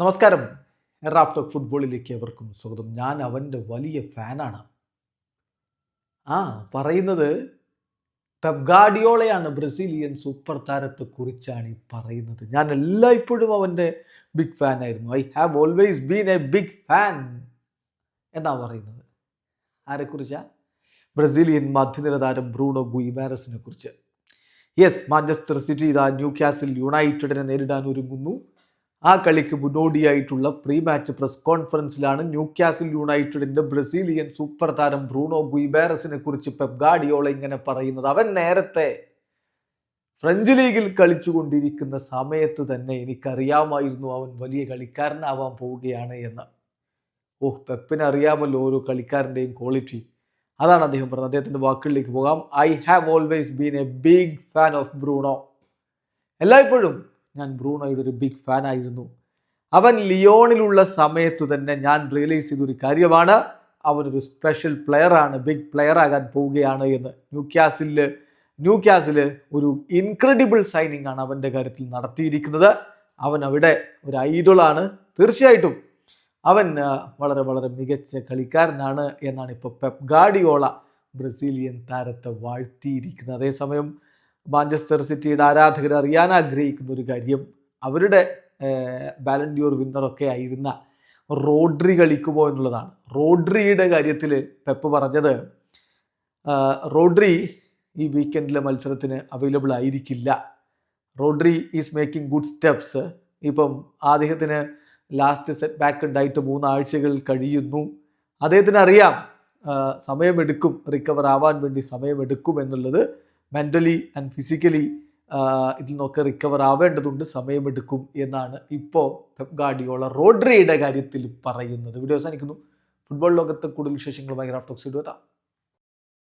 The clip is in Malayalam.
നമസ്കാരം. റാഫ് ടോക്ക് ഫുട്ബോളിലേക്ക് എവർക്കും സ്വാഗതം. ഞാൻ അവന്റെ വലിയ ഫാനാണ്. ആ പറയുന്നത് പെബ്ഗാഡിയോളയാണ് ബ്രസീലിയൻ സൂപ്പർ താരത്തെ കുറിച്ചാണ് ഈ പറയുന്നത്. ഞാൻ എല്ലായ്പ്പോഴും അവന്റെ ബിഗ് ഫാൻ ആയിരുന്നു. I have always been a big fan എന്നാ പറയുന്നത്. ആരെക്കുറിച്ചാ ബ്രസീലിയൻ മധ്യനിര താരം ബ്രൂണോ ഗുയിമാരസിനെ കുറിച്ച്. യെസ് മാഞ്ചസ്റ്റർ സിറ്റി ഇതാ ന്യൂ കാസിൽ യുണൈറ്റഡിനെ നേരിടാൻ ഒരുങ്ങുന്നു. ആ കളിക്ക് മുന്നോടിയായിട്ടുള്ള പ്രീ മാച്ച് പ്രസ് കോൺഫറൻസിലാണ് ന്യൂ കാസിൽ യുണൈറ്റഡിന്റെ ബ്രസീലിയൻ സൂപ്പർ താരം ബ്രൂണോ ഗുയിബാരസിനെ കുറിച്ച് പെപ് ഗാഡിയോള ഇങ്ങനെ പറയുന്നത്. അവൻ നേരത്തെ ഫ്രഞ്ച് ലീഗിൽ കളിച്ചുകൊണ്ടിരിക്കുന്ന സമയത്ത് തന്നെ എനിക്കറിയാമായിരുന്നു അവൻ വലിയ കളിക്കാരനാവാൻ പോവുകയാണ് എന്ന്. ഓഹ് പെപ്പിന് അറിയാമല്ലോ ഓരോ കളിക്കാരന്റെയും ക്വാളിറ്റി അതാണ് അദ്ദേഹം പറഞ്ഞത്. അദ്ദേഹത്തിന്റെ വാക്കുകളിലേക്ക് പോകാം. I have always been a big fan of Bruno എല്ലായ്പ്പോഴും ഞാൻ ബ്രൂണോയുടെ ഒരു ബിഗ് ഫാൻ ആയിരുന്നു. അവൻ ലിയോണിലുള്ള സമയത്ത് തന്നെ ഞാൻ റിയലൈസ് ചെയ്തൊരു കാര്യമാണ്. അവനൊരു സ്പെഷ്യൽ പ്ലെയറാണ് ബിഗ് പ്ലെയർ ആകാൻ പോവുകയാണ് എന്ന്. ന്യൂ ക്യാസിൽ ന്യൂ ഒരു ഇൻക്രെഡിബിൾ സൈനിങ് ആണ് അവന്റെ കാര്യത്തിൽ നടത്തിയിരിക്കുന്നത്. അവൻ അവിടെ ഒരു ഐഡളാണ് തീർച്ചയായിട്ടും അവൻ വളരെ വളരെ മികച്ച കളിക്കാരനാണ് എന്നാണ് ഇപ്പോൾ പെപ് ഗാഡിയോള ബ്രസീലിയൻ താരത്തെ വാഴ്ത്തിയിരിക്കുന്നത്. അതേസമയം മാഞ്ചസ്റ്റർ സിറ്റിയുടെ ആരാധകർ അറിയാൻ ആഗ്രഹിക്കുന്ന ഒരു കാര്യം അവരുടെ ബാലൻഡ്യൂർ വിന്നറൊക്കെ ആയിരുന്ന റോഡ്രി കളിക്കുമോ എന്നുള്ളതാണ്. റോഡ്രിയുടെ കാര്യത്തിൽ പെപ്പ് പറഞ്ഞത് റോഡ്രി ഈ വീക്കെൻഡിലെ മത്സരത്തിന് അവൈലബിൾ ആയിരിക്കില്ല. Rodri is making good steps ഇപ്പം അദ്ദേഹത്തിന് ലാസ്റ്റ് സെറ്റ് ബാക്ക് ഉണ്ടായിട്ട് മൂന്നാഴ്ചകൾ കഴിയുന്നു. അദ്ദേഹത്തിന് അറിയാം സമയമെടുക്കും റിക്കവർ ആവാൻ വേണ്ടി സമയമെടുക്കും എന്നുള്ളത് മെന്റലി ആൻഡ് ഫിസിക്കലി ഇതിൽ നിന്നൊക്കെ റിക്കവർ ആവേണ്ടതുണ്ട് സമയമെടുക്കും എന്നാണ് ഇപ്പോൾ പെപ് ഗാർഡിയോള റോഡ്രിയുടെ കാര്യത്തിൽ പറയുന്നത്. വീഡിയോ അവസാനിക്കുന്നു. ഫുട്ബോൾ ലോകത്തെ കൂടുതൽ വിശേഷങ്ങളുമായി റാഫ്റ്റോക്സ് എത്താം